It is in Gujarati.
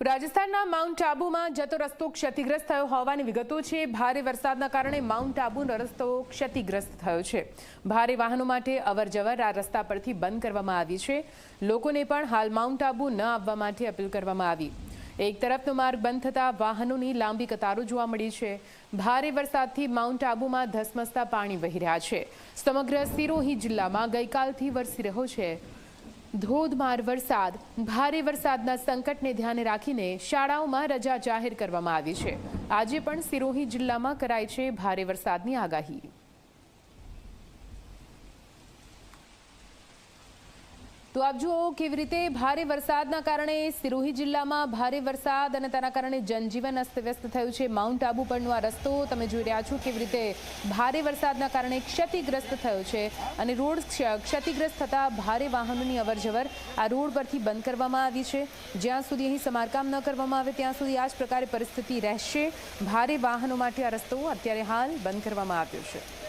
રાજસ્થાનના માઉન્ટ આબુમાં જતો રસ્તો ક્ષતિગ્રસ્ત થયો હોવાની વિગતો છે. ભારે વરસાદના કારણે માઉન્ટ આબુનો રસ્તો ક્ષતિગ્રસ્ત થયો છે. ભારે વાહનો માટે અવરજવર આ રસ્તા પરથી બંધ કરવામાં આવી છે. લોકોને પણ હાલ માઉન્ટ આબુ ન આવવા માટે અપીલ કરવામાં આવી. એક તરફનો માર્ગ બંધ થતાં વાહનોની લાંબી કતારો જોવા મળી છે. ભારે વરસાદથી માઉન્ટ આબુમાં ધસમસતા પાણી વહી રહ્યા છે. સમગ્ર સિરોહી જિલ્લામાં ગઈકાલથી વરસી રહ્યો છે. ધોધમાર વરસાદ, ભારે વરસાદના સંકટને ધ્યાને રાખીને શાળાઓમાં રજા જાહેર કરવામાં આવી છે. આજે પણ સિરોહી જિલ્લામાં કરાઈ છે ભારે વરસાદની આગાહી. તો આપ જુઓ કેવી રીતે ભારે વરસાદના કારણે સિરોહી જિલ્લામાં ભારે વરસાદ અને તેના કારણે જનજીવન અસ્તવ્યસ્ત થયું છે. માઉન્ટ આબુ પરનો આ રસ્તો તમે જોઈ રહ્યા છો કેવી રીતે ભારે વરસાદના કારણે ક્ષતિગ્રસ્ત થયો છે અને રોડ ક્ષ- ક્ષતિગ્રસ્ત થતાં ભારે વાહનોની અવરજવર આ રોડ પરથી બંધ કરવામાં આવી છે. જ્યાં સુધી અહીં સમારકામ ન કરવામાં આવે ત્યાં સુધી આ જ પ્રકારે પરિસ્થિતિ રહેશે. ભારે વાહનો માટે આ રસ્તો અત્યારે હાલ બંધ કરવામાં આવ્યો છે.